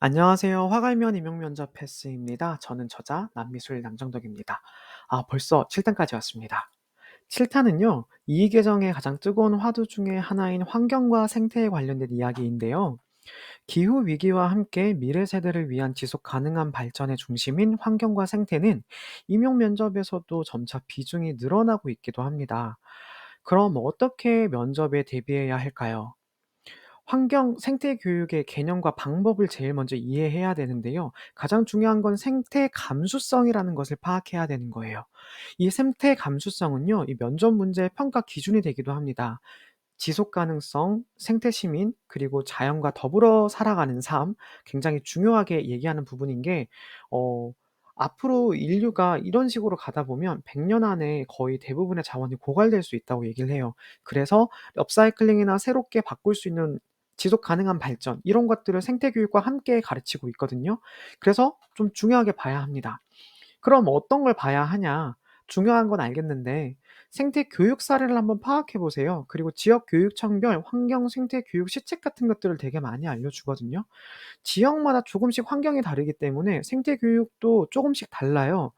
안녕하세요. 화갈면 임용면접 패스입니다. 저는 저자 남미술 남정덕입니다. 아, 벌써 7탄까지 왔습니다. 7탄은요, 이 계정의 가장 뜨거운 화두 중에 하나인 환경과 생태에 관련된 이야기인데요. 기후 위기와 함께 미래 세대를 위한 지속 가능한 발전의 중심인 환경과 생태는 임용 면접에서도 점차 비중이 늘어나고 있기도 합니다. 그럼 어떻게 면접에 대비해야 할까요? 환경 생태 교육의 개념과 방법을 제일 먼저 이해해야 되는데요. 가장 중요한 건 생태 감수성이라는 것을 파악해야 되는 거예요. 이 생태 감수성은요, 이 면접 문제의 평가 기준이 되기도 합니다. 지속 가능성, 생태 시민, 그리고 자연과 더불어 살아가는 삶, 굉장히 중요하게 얘기하는 부분인 게, 어, 앞으로 인류가 이런 식으로 가다 보면 100 년 안에 거의 대부분의 자원이 고갈될 수 있다고 얘기를 해요. 그래서 업사이클링이나 새롭게 바꿀 수 있는 지속 가능한 발전, 이런 것들을 생태 교육과 함께 가르치고 있거든요. 그래서 좀 중요하게 봐야 합니다. 그럼 어떤 걸 봐야 하냐? 중요한 건 알겠는데 생태 교육 사례를 한번 파악해 보세요. 그리고 지역 교육 청별 환경 생태 교육 시책 같은 것들을 되게 많이 알려주거든요. 지역마다 조금씩 환경이 다르기 때문에 생태 교육도 조금씩 달라요.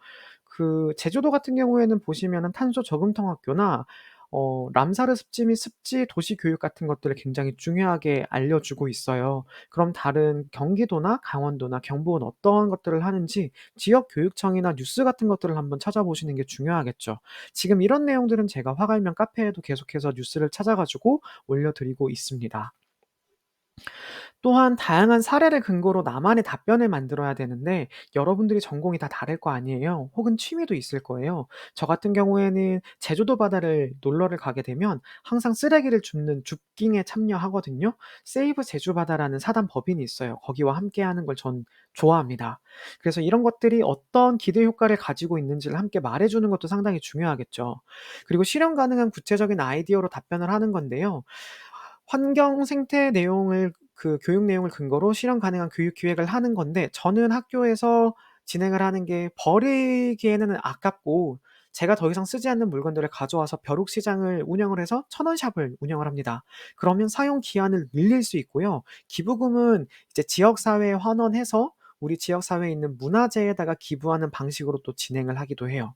그 제주도 같은 경우에는 보시면은 탄소 저금통 학교나 어 람사르 습지 및 습지 도시 교육 같은 것들을 굉장히 중요하게 알려주고 있어요. 그럼 다른 경기도나 강원도나 경북은 어떤 것들을 하는지 지역 교육청이나 뉴스 같은 것들을 한번 찾아보시는 게 중요하겠죠. 지금 이런 내용들은 제가 화갈면 카페에도 계속해서 뉴스를 찾아 가지고 올려드리고 있습니다. 또한 다양한 사례를 근거로 나만의 답변을 만들어야 되는데 여러분들이 전공이 다 다를 거 아니에요. 혹은 취미도 있을 거예요. 저 같은 경우에는 제주도 바다를 놀러를 가게 되면 항상 쓰레기를 줍는 줍깅에 참여하거든요. 세이브 제주 바다라는 사단 법인이 있어요. 거기와 함께 하는 걸 전 좋아합니다. 그래서 이런 것들이 어떤 기대 효과를 가지고 있는지를 함께 말해 주는 것도 상당히 중요하겠죠. 그리고 실현 가능한 구체적인 아이디어로 답변을 하는 건데요. 환경 생태 내용을 그 교육 내용을 근거로 실현 가능한 교육 기획을 하는 건데 저는 학교에서 진행을 하는 게 버리기에는 아깝고 제가 더 이상 쓰지 않는 물건들을 가져와서 벼룩 시장을 운영을 해서 천원 샵을 운영을 합니다. 그러면 사용 기한을 늘릴 수 있고요. 기부금은 이제 지역 사회에 환원해서 우리 지역 사회에 있는 문화재에다가 기부하는 방식으로 또 진행을 하기도 해요.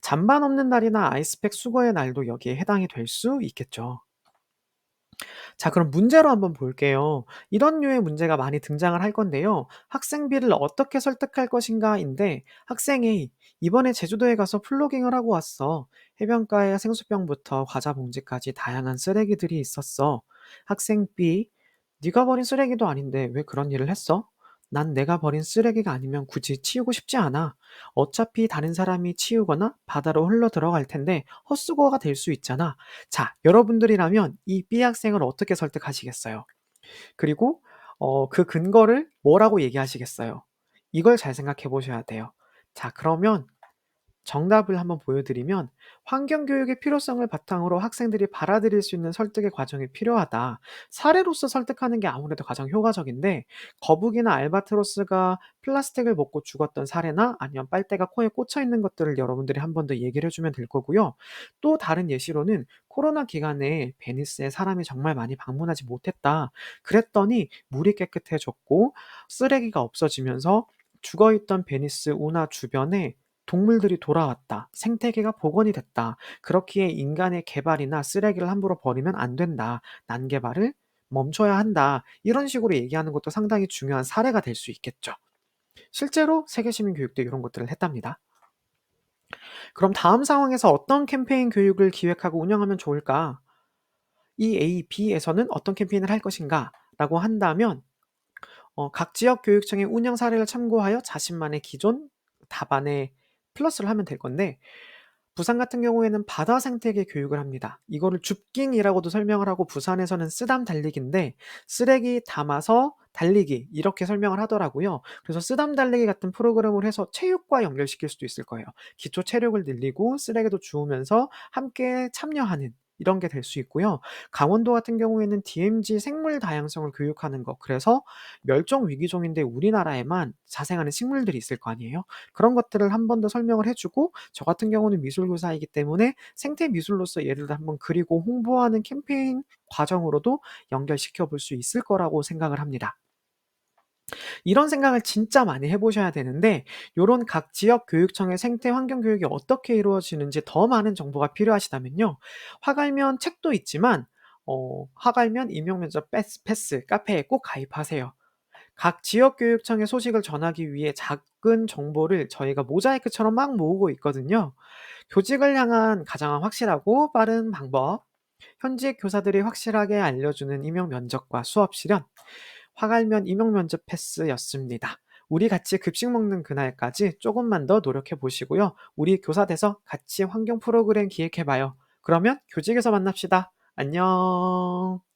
잔반 없는 날이나 아이스팩 수거의 날도 여기에 해당이 될 수 있겠죠. 자, 그럼 문제로 한번 볼게요. 이런 류의 문제가 많이 등장을 할 건데요. 학생비를 어떻게 설득할 것인가인데, 학생이 이번에 제주도에 가서 플로깅을 하고 왔어. 해변가에 생수병부터 과자 봉지까지 다양한 쓰레기들이 있었어. 학생 B, 네가 버린 쓰레기도 아닌데 왜 그런 일을 했어? 난 내가 버린 쓰레기가 아니면 굳이 치우고 싶지 않아. 어차피 다른 사람이 치우거나 바다로 흘러 들어갈 텐데 헛수고가 될 수 있잖아. 자, 여러분들이라면 이 B 학생을 어떻게 설득하시겠어요? 그리고 어, 그 근거를 뭐라고 얘기하시겠어요? 이걸 잘 생각해 보셔야 돼요. 자, 그러면 정답을 한번 보여드리면 환경 교육의 필요성을 바탕으로 학생들이 받아들일 수 있는 설득의 과정이 필요하다. 사례로서 설득하는 게 아무래도 가장 효과적인데 거북이나 알바트로스가 플라스틱을 먹고 죽었던 사례나 아니면 빨대가 코에 꽂혀 있는 것들을 여러분들이 한 번 더 얘기를 해주면 될 거고요. 또 다른 예시로는 코로나 기간에 베니스에 사람이 정말 많이 방문하지 못했다. 그랬더니 물이 깨끗해졌고 쓰레기가 없어지면서 죽어있던 베니스 운하 주변에 동물들이 돌아왔다. 생태계가 복원이 됐다. 그렇기에 인간의 개발이나 쓰레기를 함부로 버리면 안 된다. 난개발을 멈춰야 한다. 이런 식으로 얘기하는 것도 상당히 중요한 사례가 될 수 있겠죠. 실제로 세계시민 교육도 이런 것들을 했답니다. 그럼 다음 상황에서 어떤 캠페인 교육을 기획하고 운영하면 좋을까? 이 A, B에서는 어떤 캠페인을 할 것인가? 라고 한다면 어, 각 지역 교육청의 운영 사례를 참고하여 자신만의 기존 답안에 플러스를 하면 될 건데 부산 같은 경우에는 바다 생태계 교육을 합니다. 이거를 줍깅이라고도 설명을 하고 부산에서는 쓰담 달리기인데 쓰레기 담아서 달리기 이렇게 설명을 하더라고요. 그래서 쓰담 달리기 같은 프로그램을 해서 체육과 연결시킬 수도 있을 거예요. 기초 체력을 늘리고 쓰레기도 주우면서 함께 참여하는 이런 게 될 수 있고요. 강원도 같은 경우에는 DMZ 생물 다양성을 교육하는 거. 그래서 멸종 위기종인데 우리나라에만 자생하는 식물들이 있을 거 아니에요. 그런 것들을 한 번 더 설명을 해 주고 저 같은 경우는 미술교사이기 때문에 생태 미술로서 얘를 한번 그리고 홍보하는 캠페인 과정으로도 연결시켜 볼 수 있을 거라고 생각을 합니다. 이런 생각을 진짜 많이 해 보셔야 되는데 요런 각 지역 교육청의 생태 환경 교육이 어떻게 이루어지는지 더 많은 정보가 필요하시다면요. 화갈면 책도 있지만 어 화갈면 임용 면접 패스 패스 카페에 꼭 가입하세요. 각 지역 교육청의 소식을 전하기 위해 작은 정보를 저희가 모자이크처럼 막 모으고 있거든요. 교직을 향한 가장 확실하고 빠른 방법, 현직 교사들이 확실하게 알려주는 임용 면접과 수업 실현, 화갈면 임용 면접 패스였습니다. 우리 같이 급식 먹는 그날까지 조금만 더 노력해 보시고요. 우리 교사 돼서 같이 환경 프로그램 기획해 봐요. 그러면 교직에서 만납시다. 안녕.